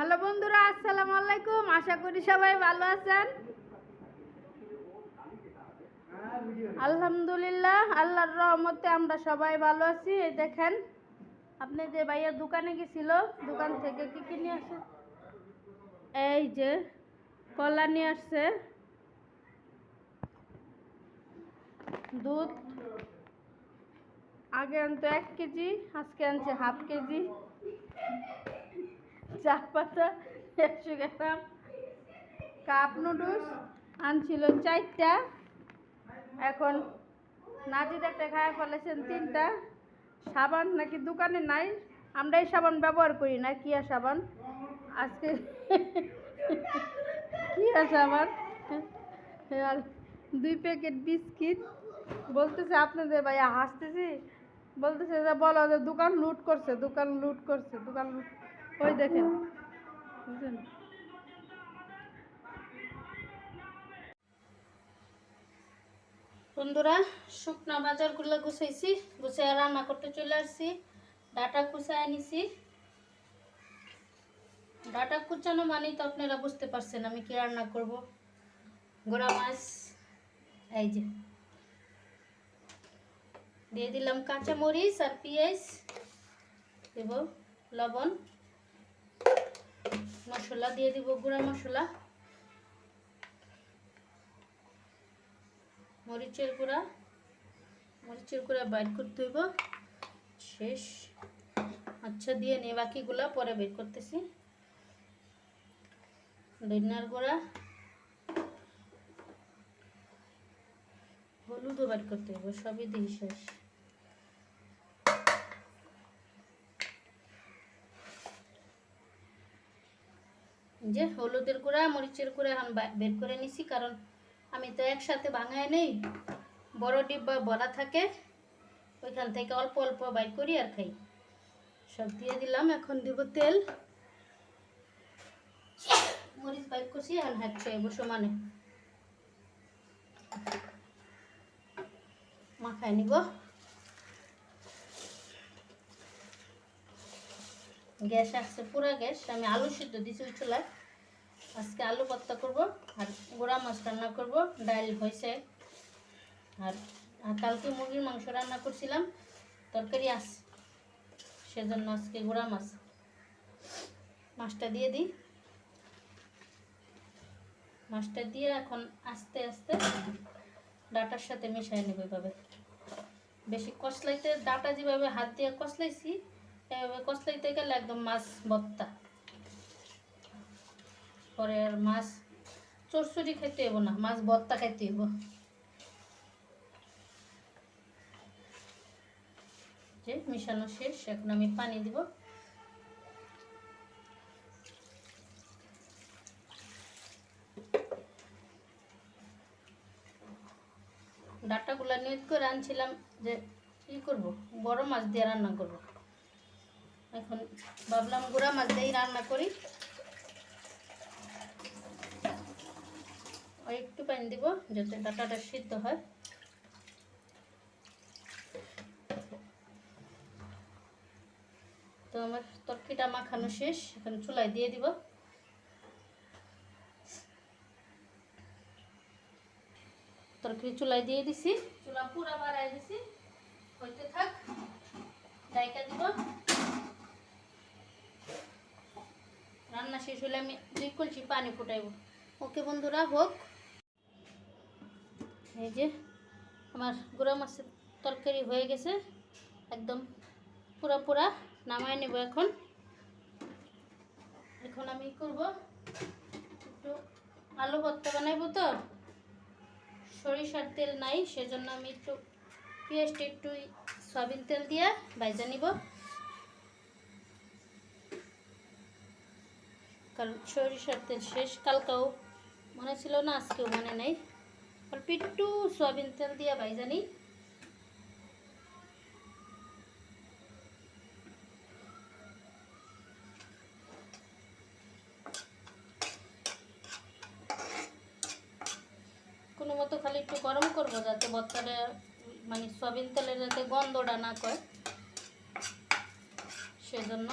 Hello বন্ধুরা, আসসালামু আলাইকুম। আশা করি সবাই ভালো আছেন। আলহামদুলিল্লাহ, আল্লাহর রহমতে আমরা সবাই ভালো আছি। এই দেখেন, আপনি যে ভাইয়া দোকানে গেছিল, দোকান থেকে কি কি নিয়ে আসে? এই যে, কলা নিয়ে আসছে। দুধ। আগে আনতো এক কেজি, আজকে আনছে হাফ কেজি। চা পাতা একশো গ্রাম কাপ নুডলস আনছিল চারটা। এখন নাজিদ একটা খায় ফেলেছেন তিনটা। সাবান নাকি দোকানে নাই। আমরা এই সাবান ব্যবহার করি না, কিয়া সাবান? আজকে কিয়া সাবান? দুই প্যাকেট বিস্কিট। বলতেছে, আপনাদের ভাইয়া হাসতেছি। বলতেছে, যে বলো যে দোকান লুট করছে, দোকান লুট করছে, দোকান লুট ওই দেখেন, বুঝলেন? বন্ধুরা, শুকনা বাজারগুলো গুছাইছি গুছাই রান্না করতে চলে আসছি। ডাটা কুচায় নিছি। ডাটা কুচানো মানেই তো আপনারা বুঝতে পারছেন আমি কি রান্না করব। গোড়া মাছ, এই যে। দিয়ে দিলাম কাঁচা মরিচ আর পেঁয়াজ, দেব লবণ। মশলা দিয়ে দিব, গুঁড়া মশলা। মরিচের গুঁড়া। মরিচের গুঁড়া বাইর করতে হইব। শেষ। আচ্ছা দিয়ে নিয়ে বাকিগুলা, পরে বের করতেছি। ধনিয়ার গুঁড়া। হলুদও বের করতে হইব, সবই দিই শেষ। যে হলুদের গুঁড়া, মরিচের গুঁড়া এখন বের করে নিছি, কারণ আমি তো একসাথে ভাঙায় নেই। বড় ডিব্বা ভরা থাকে, ওইখান থেকে অল্প অল্প বাইর করি আর খাই। সব দিয়ে দিলাম, এখন দিব তেল। মরিচ বাইর করছি, এখন হাত খাইব সমানে মাখায় নিব। গ্যাস আসছে পুরা গ্যাস। আমি আলু সিদ্ধ দিছি চুলায়। আজকে আলু ভর্তা করব, আর গোড়া মাছ রান্না করব ডাল হয়েছে। আর আর কালকে মুরগির মাংস রান্না করছিলাম, তরকারি আস সেজন্য আজকে গোড়া মাছ। মাছটা দিয়ে দিই। মাছটা দিয়ে এখন আস্তে আস্তে ডাটার সাথে মিশাই নেব এভাবে। বেশি কষলাইতে, ডাটা যেভাবে হাত দিয়ে কষলাইছি এভাবে কষলাইতে গেলে একদম মাছ ভর্তা। পরে আর মাছ চরচড়ি খাইতে হইব না, মাছ ভর্তা খাইতে হইব। যে মিশানো শেষ, এখন আমি পানি দিব। ডাটাগুলা নিয়ত করে আনছিলাম যে কি করব? বড় মাছ দিয়ে রান্না করব। এখন ভাবলাম গুঁড়া মাছ রান্না করি। একটু পানি দিব যাতে ডাটাটা সিদ্ধ হয়। তো আমার তরকিটা মাখানো শেষ, এখন চুলায় দিয়ে দিব। তরকারি চুলায় দিয়ে দিছি। চুলা পুরা বাড়াই দিছি। হইতে থাক ডাইকা দিব রান্না শেষ হলে আমি দুই কলসি পানি ফুটাইব। ওকে বন্ধুরা, হোক। এই যে আমার গুঁড়া মাছের তরকারি হয়ে গেছে, একদম পুরা পুরা নামায় নেব এখন। এখন আমি করব, একটু আলু ভর্তা বানাইবো তো। সরিষার তেল নাই, সেজন্য আমি একটু পেঁয়াজটা একটু সয়াবিন তেল দিয়ে ভাজা নিব। কারণ সরিষার তেল শেষ, কালকাও মনে ছিল না, আজকেও মনে নেই। অল্প একটু সয়াবিন তেল দিয়ে ভাজা নিই কোনো মতো খালি একটু গরম করব যাতে ভর্তাটা মানে সয়াবিন তেলের যাতে গন্ধটা না করে। সেজন্য